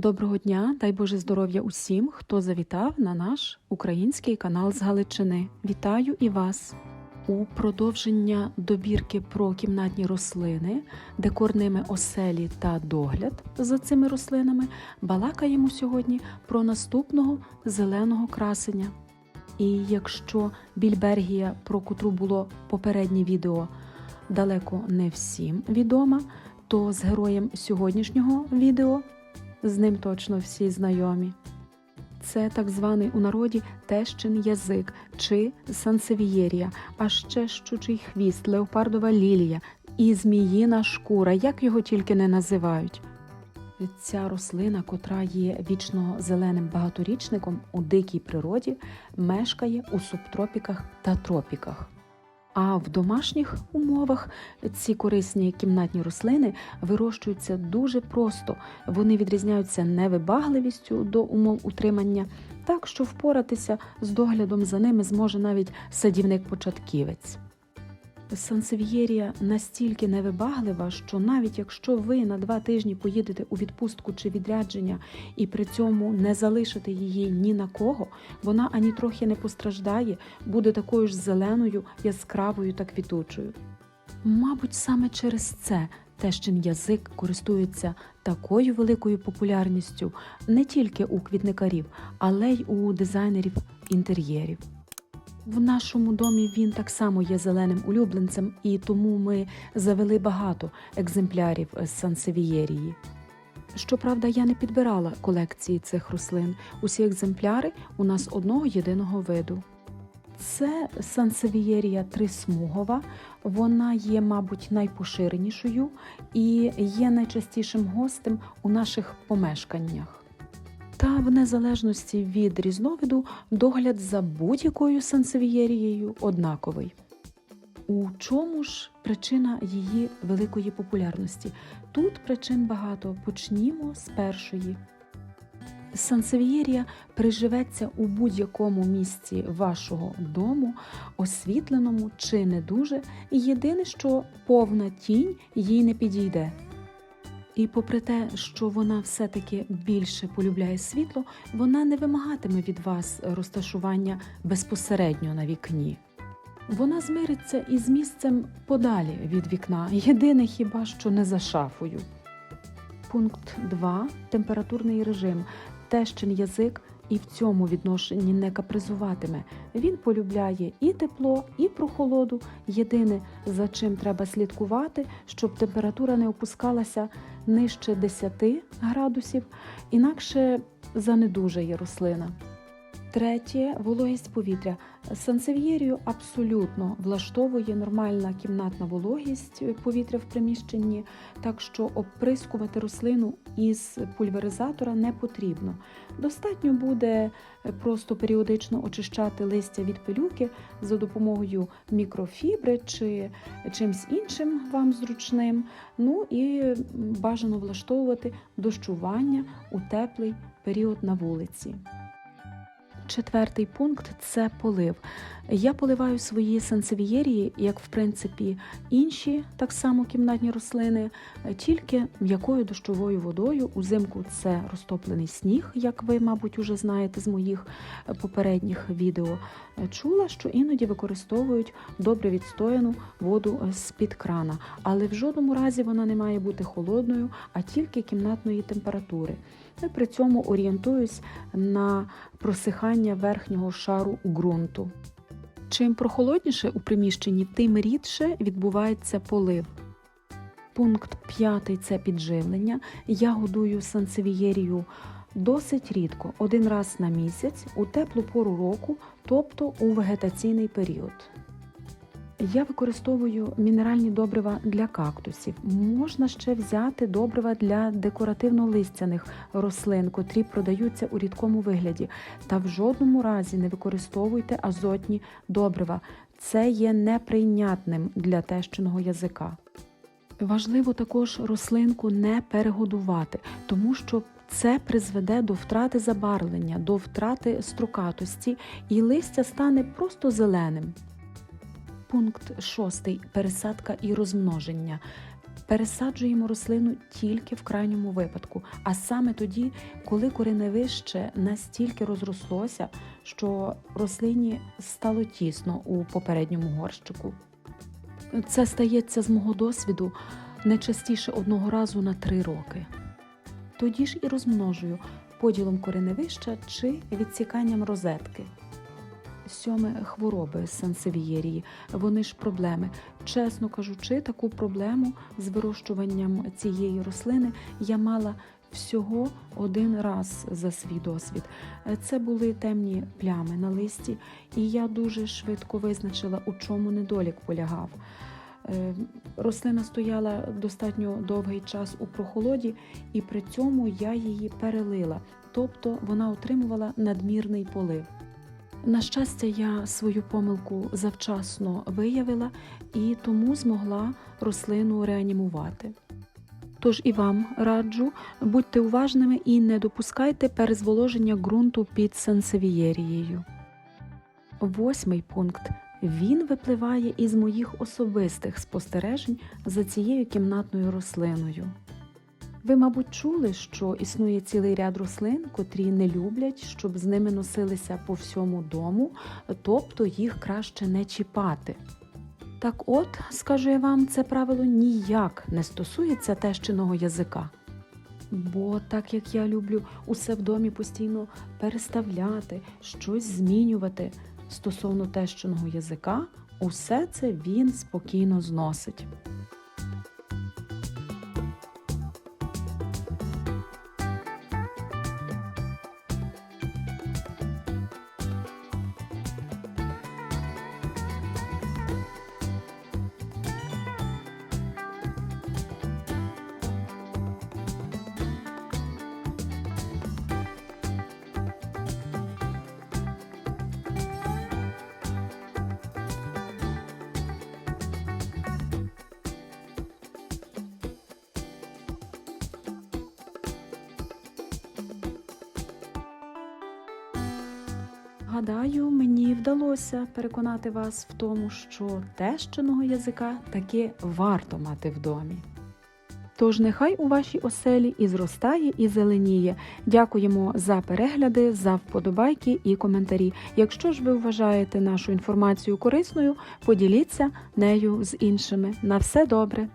Доброго дня, дай Боже здоров'я усім, хто завітав на наш український канал з Галичини. Вітаю і вас! У продовження добірки про кімнатні рослини, декорними оселі та догляд за цими рослинами балакаємо сьогодні про наступного зеленого красення. І якщо більбергія, про котру було попереднє відео, далеко не всім відома, то з героєм сьогоднішнього відео з ним точно всі знайомі. Це так званий у народі тещин язик чи сансевієрія, а ще щучий хвіст, леопардова лілія і зміїна шкура, як його тільки не називають. Ця рослина, котра є вічно зеленим багаторічником у дикій природі, мешкає у субтропіках та тропіках. А в домашніх умовах ці корисні кімнатні рослини вирощуються дуже просто. Вони відрізняються невибагливістю до умов утримання, так що впоратися з доглядом за ними зможе навіть садівник-початківець. Сансевієрія настільки невибаглива, що навіть якщо ви на два тижні поїдете у відпустку чи відрядження і при цьому не залишите її ні на кого, вона ані трохи не постраждає, буде такою ж зеленою, яскравою та квітучою. Мабуть, саме через це тещин язик користується такою великою популярністю не тільки у квітникарів, але й у дизайнерів інтер'єрів. В нашому домі він так само є зеленим улюбленцем, і тому ми завели багато екземплярів з сансевієрії. Щоправда, я не підбирала колекції цих рослин. Усі екземпляри у нас одного єдиного виду. Це сансевієрія трисмугова. Вона є, мабуть, найпоширенішою і є найчастішим гостем у наших помешканнях. Та в незалежності від різновиду догляд за будь-якою сансевієрією однаковий. У чому ж причина її великої популярності? Тут причин багато. Почнімо з першої. Сансевієрія приживеться у будь-якому місці вашого дому, освітленому чи не дуже, єдине, що повна тінь їй не підійде. І попри те, що вона все-таки більше полюбляє світло, вона не вимагатиме від вас розташування безпосередньо на вікні. Вона змириться із місцем подалі від вікна, єдине хіба що не за шафою. Пункт 2. Температурний режим. Тещин язик і в цьому відношенні не капризуватиме. Він полюбляє і тепло, і прохолоду. Єдине, за чим треба слідкувати, щоб температура не опускалася нижче 10 градусів, інакше занедужає рослина. Третє вологість повітря. Сансев'єрію абсолютно влаштовує нормальна кімнатна вологість повітря в приміщенні, так що оприскувати рослину із пульверизатора не потрібно. Достатньо буде просто періодично очищати листя від пилюки за допомогою мікрофібри чи чимсь іншим вам зручним. Ну і бажано влаштовувати дощування у теплий період на вулиці. Четвертий пункт це полив. Я поливаю свої сансевієрії, як в принципі інші так само кімнатні рослини, тільки м'якою дощовою водою. Узимку це розтоплений сніг, як ви, мабуть, уже знаєте з моїх попередніх відео. Чула, що іноді використовують добре відстояну воду з-під крана, але в жодному разі вона не має бути холодною, а тільки кімнатної температури. І при цьому орієнтуюсь на просихання верхнього шару ґрунту. Чим прохолодніше у приміщенні, тим рідше відбувається полив. Пункт 5 це підживлення. Я годую сансевієрію досить рідко, один раз на місяць у теплу пору року, тобто у вегетаційний період. Я використовую мінеральні добрива для кактусів. Можна ще взяти добрива для декоративно-листяних рослин, котрі продаються у рідкому вигляді. Та в жодному разі не використовуйте азотні добрива. Це є неприйнятним для тещиного язика. Важливо також рослинку не перегодувати, тому що це призведе до втрати забарвлення, до втрати строкатості, і листя стане просто зеленим. Пункт 6. Пересадка і розмноження. Пересаджуємо рослину тільки в крайньому випадку, а саме тоді, коли кореневище настільки розрослося, що рослині стало тісно у попередньому горщику. Це стається з мого досвіду не частіше одного разу на три роки. Тоді ж і розмножую поділом кореневища чи відсіканням розетки. Сьоме хвороби сансевієрії. Вони ж проблеми. Чесно кажучи, таку проблему з вирощуванням цієї рослини я мала всього один раз за свій досвід. Це були темні плями на листі, і я дуже швидко визначила, у чому недолік полягав. Е, Рослина стояла достатньо довгий час у прохолоді, і при цьому я її перелила, тобто вона отримувала надмірний полив. На щастя, я свою помилку завчасно виявила і тому змогла рослину реанімувати. Тож і вам раджу, будьте уважними і не допускайте перезволоження ґрунту під сансевієрією. Восьмий пункт. Він випливає із моїх особистих спостережень за цією кімнатною рослиною. Ви, мабуть, чули, що існує цілий ряд рослин, котрі не люблять, щоб з ними носилися по всьому дому, тобто їх краще не чіпати. Так от, скажу я вам, це правило ніяк не стосується тещиного язика. Бо так як я люблю усе в домі постійно переставляти, щось змінювати стосовно тещиного язика, усе це він спокійно зносить. Гадаю, мені вдалося переконати вас в тому, що тещиного язика таки варто мати в домі. Тож нехай у вашій оселі і зростає, і зеленіє. Дякуємо за перегляди, за вподобайки і коментарі. Якщо ж ви вважаєте нашу інформацію корисною, поділіться нею з іншими. На все добре!